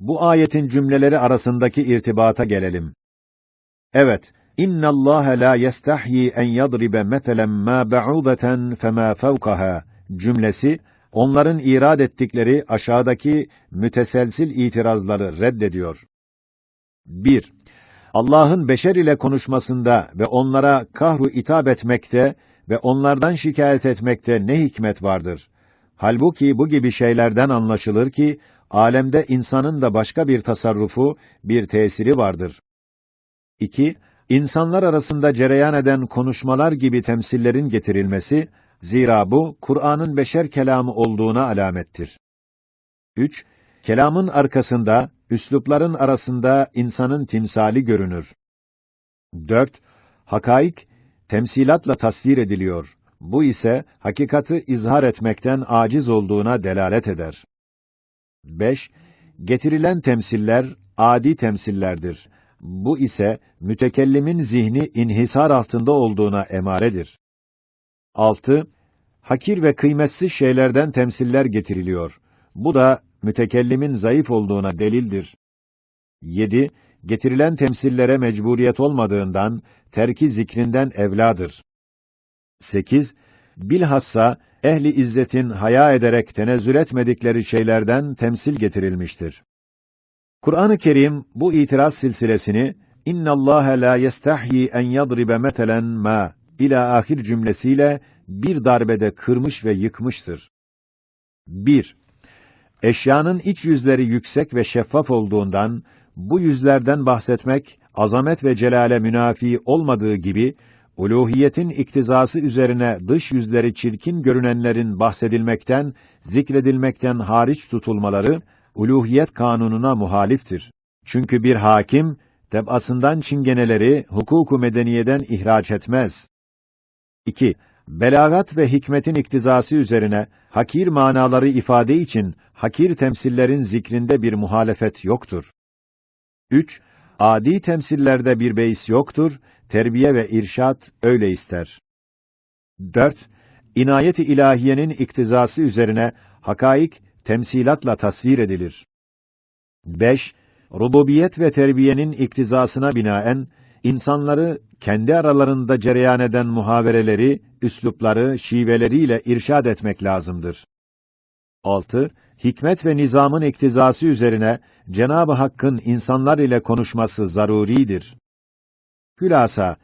Bu ayetin cümleleri arasındaki irtibata gelelim. Evet, İnna Allah la yestahyi en yadribe meselen ma ba'udeten fema fevkaha cümlesi onların irad ettikleri aşağıdaki müteselsil itirazları reddediyor. 1. Allah'ın beşer ile konuşmasında ve onlara kahru itap etmekte ve onlardan şikayet etmekte ne hikmet vardır? Halbuki bu gibi şeylerden anlaşılır ki alemde insanın da başka bir tasarrufu, bir tesiri vardır. 2. İnsanlar arasında cereyan eden konuşmalar gibi temsillerin getirilmesi, zira bu, Kur'an'ın beşer kelamı olduğuna alamettir. 3. Kelamın arkasında, üslupların arasında insanın timsali görünür. 4. Hakaik, temsilatla tasvir ediliyor. Bu ise, hakikati izhar etmekten aciz olduğuna delalet eder. 5. Getirilen temsiller, adi temsillerdir. Bu ise mütekellimin zihni inhisar altında olduğuna emaredir. 6. Hakir ve kıymetsiz şeylerden temsiller getiriliyor. Bu da mütekellimin zayıf olduğuna delildir. 7. Getirilen temsillere mecburiyet olmadığından terki zikrinden evladır. 8. Bilhassa ehli izzetin haya ederek tenezzül etmedikleri şeylerden temsil getirilmiştir. Kur'an-ı Kerim bu itiraz silsilesini İnna Allah la yestahyi en yadribe metelen ma ila ahir cümlesiyle bir darbede kırmış ve yıkmıştır. 1. Eşyanın iç yüzleri yüksek ve şeffaf olduğundan bu yüzlerden bahsetmek azamet ve celale münafi olmadığı gibi uluhiyetin iktizası üzerine dış yüzleri çirkin görünenlerin bahsedilmekten, zikredilmekten hariç tutulmaları uluhiyet kanununa muhaliftir. Çünkü bir hakim tebasından çingeneleri hukuku medeniyeden ihraç etmez. 2. Belagat ve hikmetin iktizası üzerine hakir manaları ifade için hakir temsillerin zikrinde bir muhalefet yoktur. 3. Adi temsillerde bir beis yoktur, terbiye ve irşat öyle ister. 4. İnayet-i ilahiyenin iktizası üzerine hakaik temsilatla tasvir edilir. 5. Rububiyet ve terbiyenin iktizasına binaen insanları kendi aralarında cereyan eden muhavereleri, üslupları, şiveleriyle irşad etmek lazımdır. 6. Hikmet ve nizamın iktizası üzerine Cenab-ı Hakk'ın insanlar ile konuşması zaruridir. Hülasa,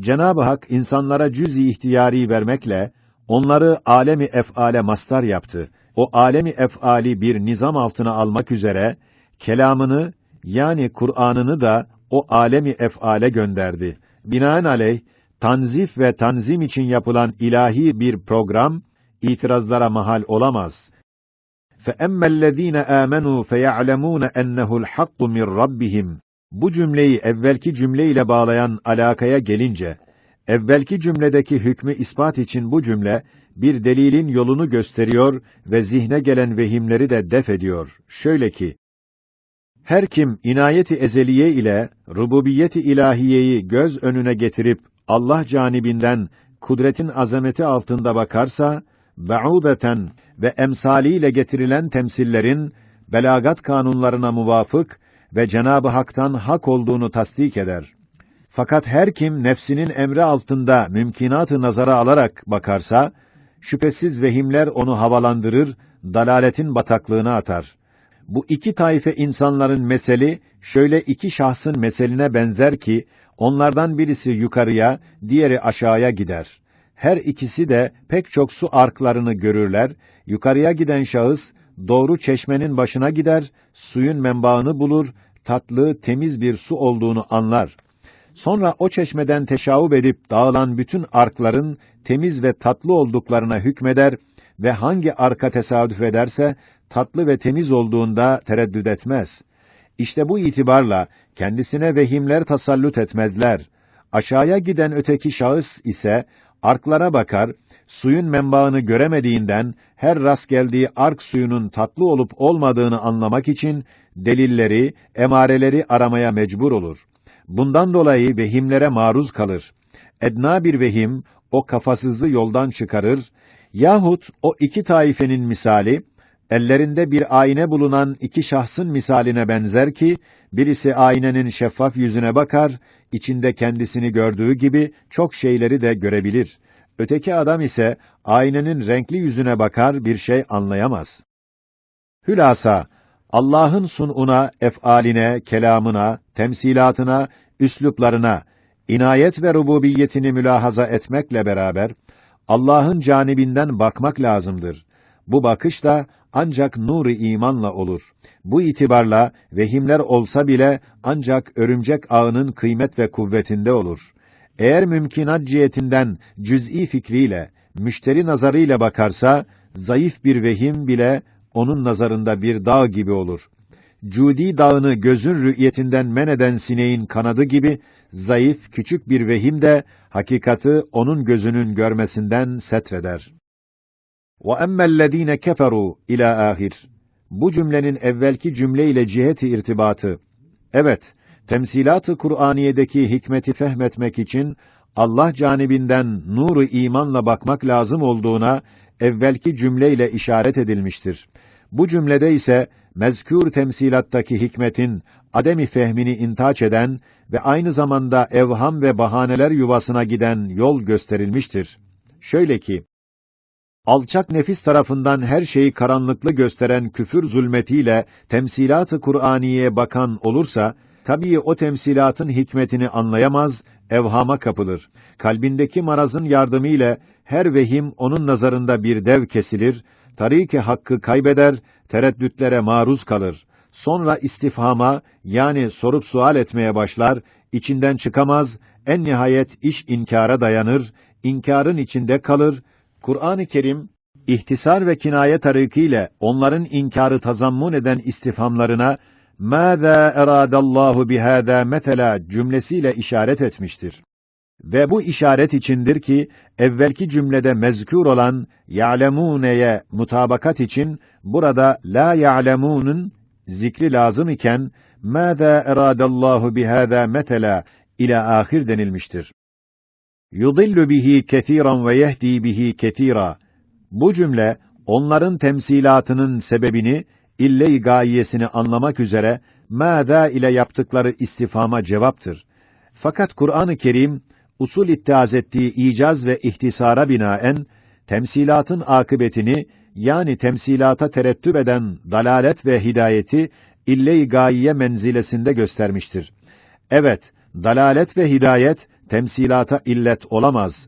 Cenab-ı Hak insanlara cüz-i ihtiyari vermekle onları alemi ef'ale mastar yaptı. O alemi ef'ali bir nizam altına almak üzere kelamını yani Kur'an'ını da o alemi ef'ale gönderdi. Binaenaleyh tanzif ve tanzim için yapılan ilahi bir program itirazlara mahal olamaz. فَأَمَّا الَّذ۪ينَ آمَنُوا فَيَعْلَمُونَ اَنَّهُ الْحَقُّ مِنْ رَبِّهِمْ bu cümleyi evvelki cümle ile bağlayan alakaya gelince, evvelki cümledeki hükmü ispat için bu cümle, bir delilin yolunu gösteriyor ve zihne gelen vehimleri de def ediyor. Şöyle ki, her kim inayeti ezeliye ile rububiyeti ilahiyeyi göz önüne getirip Allah canibinden kudretin azameti altında bakarsa, ba'udeten ve emsaliyle getirilen temsillerin belagat kanunlarına muvafık ve Cenab-ı Hak'tan hak olduğunu tasdik eder. Fakat her kim nefsinin emri altında mümkinatı nazara alarak bakarsa, şüphesiz vehimler onu havalandırır, dalaletin bataklığına atar. Bu iki taife insanların meseli, şöyle iki şahsın meseline benzer ki, onlardan birisi yukarıya, diğeri aşağıya gider. Her ikisi de pek çok su arklarını görürler, yukarıya giden şahıs, doğru çeşmenin başına gider, suyun menbaını bulur, tatlı, temiz bir su olduğunu anlar. Sonra o çeşmeden teşavub edip dağılan bütün arkların temiz ve tatlı olduklarına hükmeder ve hangi arka tesadüf ederse tatlı ve temiz olduğunda tereddüt etmez. İşte bu itibarla kendisine vehimler tasallut etmezler. Aşağıya giden öteki şahıs ise arklara bakar, suyun menbaını göremediğinden her rast geldiği ark suyunun tatlı olup olmadığını anlamak için delilleri, emareleri aramaya mecbur olur. Bundan dolayı vehimlere maruz kalır. Edna bir vehim o kafasızı yoldan çıkarır yahut o iki taifenin misali ellerinde bir ayna bulunan iki şahsın misaline benzer ki, birisi aynenin şeffaf yüzüne bakar, içinde kendisini gördüğü gibi çok şeyleri de görebilir. Öteki adam ise aynenin renkli yüzüne bakar, bir şey anlayamaz. Hülasa, Allah'ın sun'una, ef'aline, kelamına, temsilatına, üsluplarına, inayet ve rububiyetini mülahaza etmekle beraber, Allah'ın canibinden bakmak lazımdır. Bu bakış da ancak nuru imanla olur. Bu itibarla vehimler olsa bile ancak örümcek ağının kıymet ve kuvvetinde olur. Eğer mümkinat cihetinden cüz'i fikriyle, müşteri nazarıyla bakarsa, zayıf bir vehim bile onun nazarında bir dağ gibi olur. Cudi dağını gözün rü'yetinden men eden sineğin kanadı gibi, zayıf, küçük bir vehim de, hakikati onun gözünün görmesinden setreder. وَأَمَّا الَّذ۪ينَ كَفَرُوا ila ahir. Bu cümlenin evvelki cümle ile ciheti irtibatı. Evet, temsilat-ı Kur'aniye'deki hikmeti fehmetmek için Allah canibinden nuru imanla bakmak lazım olduğuna evvelki cümleyle işaret edilmiştir. Bu cümlede ise mezkür temsilattaki hikmetin ademi fehmini intaç eden ve aynı zamanda evham ve bahaneler yuvasına giden yol gösterilmiştir. Şöyle ki, alçak nefis tarafından her şeyi karanlıklı gösteren küfür zulmetiyle temsilat-ı Kur'aniye bakan olursa, tabii o temsilatın hikmetini anlayamaz, evhama kapılır. Kalbindeki marazın yardımıyla her vehim onun nazarında bir dev kesilir, tariki hakkı kaybeder, tereddütlere maruz kalır. Sonra istifhama yani sorup sual etmeye başlar, içinden çıkamaz, en nihayet iş inkara dayanır, inkarın içinde kalır. Kur'an-ı Kerim ihtisar ve kinaye tarikiyle onların inkarı tazammun eden istifhamlarına "Maza eradallahu bihada metela" cümlesiyle işaret etmiştir. Ve bu işaret içindir ki evvelki cümlede mezkûr olan ya'lemûneye mutabakat için burada la ya'lemûnun zikri lazım iken "Maza eradallahu bihada metela" ile ahir denilmiştir yudillu bihi kesiran ve yehdi bihi ketira. Bu cümle onların temsilatının sebebini ille gayesini anlamak üzere mâdâ ile yaptıkları istifama cevaptır. Fakat Kur'an-ı Kerim usul ittihaz ettiği icaz ve ihtisara binaen temsilatın akıbetini yani temsilata terettüp eden dalalet ve hidayeti ille-i gayiye menzilesinde göstermiştir. Evet, dalalet ve hidayet temsilata illet olamaz.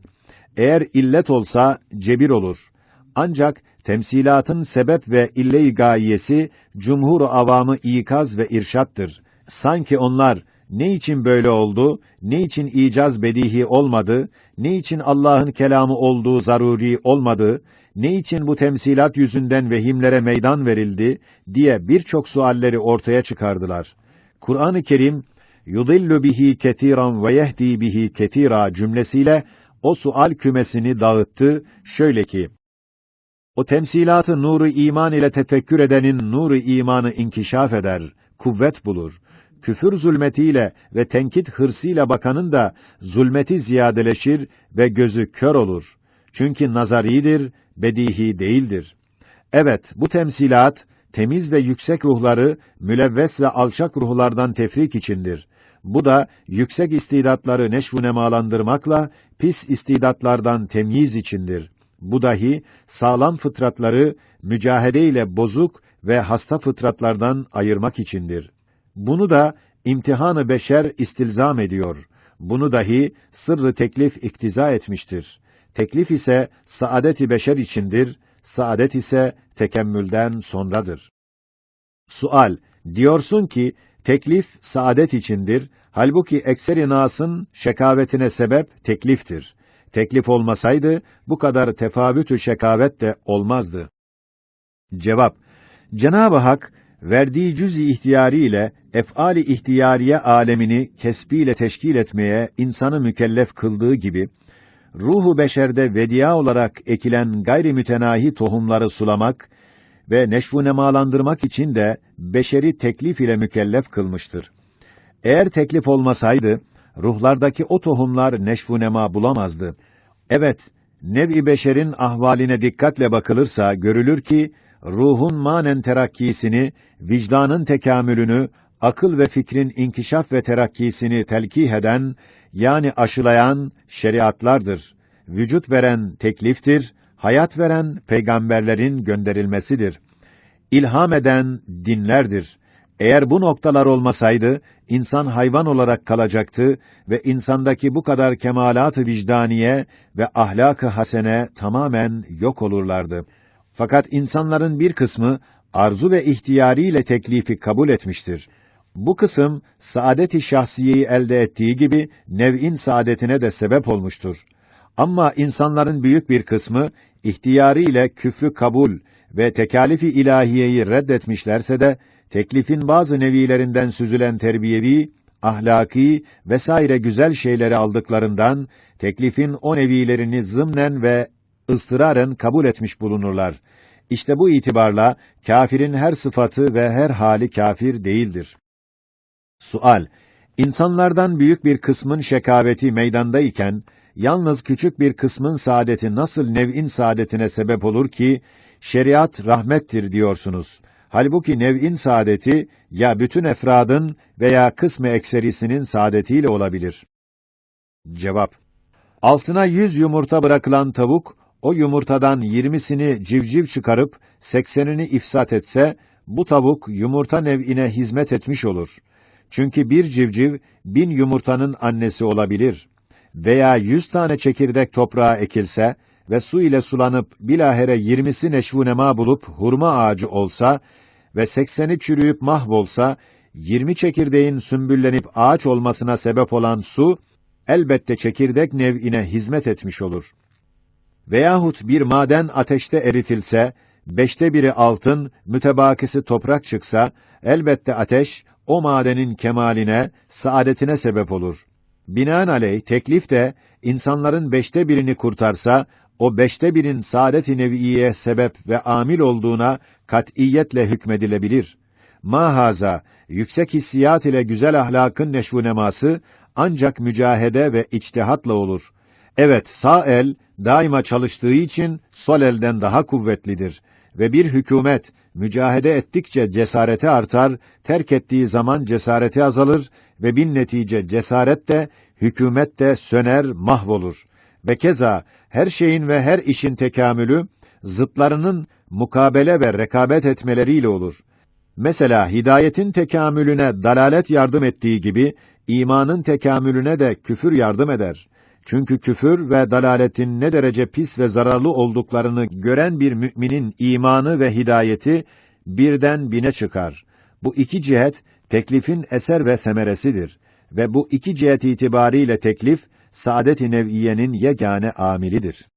Eğer illet olsa, cebir olur. Ancak, temsilatın sebep ve ille-i gayesi, cumhur avamı ikaz ve irşattır. Sanki onlar, ne için böyle oldu, ne için icaz bedihi olmadı, ne için Allah'ın kelamı olduğu zaruri olmadı, ne için bu temsilat yüzünden vehimlere meydan verildi diye birçok sualleri ortaya çıkardılar. Kur'an-ı Kerim yudillu bihi ketiran ve yehdi bihi ketira cümlesiyle o sual kümesini dağıttı şöyle ki o temsilatı nuru iman ile tefekkür edenin nuru imanı inkişaf eder, kuvvet bulur küfür zulmetiyle ve tenkit hırsıyla bakanın da zulmeti ziyadeleşir ve gözü kör olur. Çünkü nazaridir, bedihi değildir. Evet, bu temsilat, temiz ve yüksek ruhları, mülevves ve alçak ruhlardan tefrik içindir. Bu da, yüksek istidatları neşvu nemalandırmakla, pis istidatlardan temyiz içindir. Bu dahi, sağlam fıtratları, mücahedeyle bozuk ve hasta fıtratlardan ayırmak içindir. Bunu da imtihanı beşer istilzam ediyor. Bunu dahi sırrı teklif iktiza etmiştir. Teklif ise saadeti beşer içindir, saadet ise tekemmülden sonradır. Sual, diyorsun ki teklif saadet içindir, halbuki ekseri nasın şekavetine sebep tekliftir. Teklif olmasaydı bu kadar tefavütü şekavet de olmazdı. Cevap, Cenab-ı Hak verdiği cüz-i ihtiyari ile ef'ali ihtiyariye alemini kesbiyle teşkil etmeye insanı mükellef kıldığı gibi ruhu beşerde vedia olarak ekilen gayri mütenahi tohumları sulamak ve neşvu nemalandırmak için de beşeri teklif ile mükellef kılmıştır. Eğer teklif olmasaydı ruhlardaki o tohumlar neşvu nema bulamazdı. Evet, nev-i beşerin ahvaline dikkatle bakılırsa görülür ki ruhun manen terakkisini, vicdanın tekamülünü, akıl ve fikrin inkişaf ve terakkisini telkih eden, yani aşılayan şeriatlardır. Vücut veren tekliftir, hayat veren peygamberlerin gönderilmesidir. İlham eden dinlerdir. Eğer bu noktalar olmasaydı, insan hayvan olarak kalacaktı ve insandaki bu kadar kemalat-ı vicdaniye ve ahlak-ı hasene tamamen yok olurlardı. Fakat insanların bir kısmı arzu ve ihtiyariyle teklifi kabul etmiştir. Bu kısım saadet-i şahsiyeyi elde ettiği gibi nev'in saadetine de sebep olmuştur. Ama insanların büyük bir kısmı ihtiyarıyla küfrü kabul ve tekalifi ilahiyeyi reddetmişlerse de teklifin bazı nevilerinden süzülen terbiyevi, ahlaki vesaire güzel şeyleri aldıklarından teklifin o nevilerini zımnen ve ıstıraren kabul etmiş bulunurlar. İşte bu itibarla kafirin her sıfatı ve her hali kafir değildir. Sual: İnsanlardan büyük bir kısmın şekaveti meydandayken yalnız küçük bir kısmın saadeti nasıl nev'in saadetine sebep olur ki şeriat rahmettir diyorsunuz. Halbuki nev'in saadeti ya bütün efradın veya kısmı ekserisinin saadetiyle olabilir. Cevap: Altına yüz yumurta bırakılan tavuk o yumurtadan yirmisini civciv çıkarıp seksenini ifsat etse bu tavuk yumurta nev'ine hizmet etmiş olur. Çünkü bir civciv bin yumurtanın annesi olabilir. Veya yüz tane çekirdek toprağa ekilse ve su ile sulanıp bilahere yirmisi neşvunema bulup hurma ağacı olsa ve sekseni çürüyüp mahvolsa, yirmi çekirdeğin sümbüllenip ağaç olmasına sebep olan su, elbette çekirdek nev'ine hizmet etmiş olur. Veyahut bir maden ateşte eritilse, beşte biri altın, mütebakisi toprak çıksa, elbette ateş, o madenin kemaline, saadetine sebep olur. Binaenaleyh, teklif de, insanların beşte birini kurtarsa, o beşte birin saadet-i neviye sebep ve amil olduğuna kat'iyetle hükmedilebilir. Mahaza, yüksek hissiyat ile güzel ahlakın neşvuneması, ancak mücahede ve içtihatla olur. Evet, sağ el, daima çalıştığı için sol elden daha kuvvetlidir ve bir hükümet mücahede ettikçe cesareti artar, terk ettiği zaman cesareti azalır ve bin netice cesaret de hükümet de söner, mahvolur. Ve keza her şeyin ve her işin tekamülü zıtlarının mukabele ve rekabet etmeleriyle olur. Mesela hidayetin tekamülüne dalalet yardım ettiği gibi imanın tekamülüne de küfür yardım eder. Çünkü küfür ve dalaletin ne derece pis ve zararlı olduklarını gören bir müminin imanı ve hidayeti birden bine çıkar. Bu iki cihet teklifin eser ve semeresidir ve bu iki cihet itibariyle teklif saadet-i nev'iyenin yegane amilidir.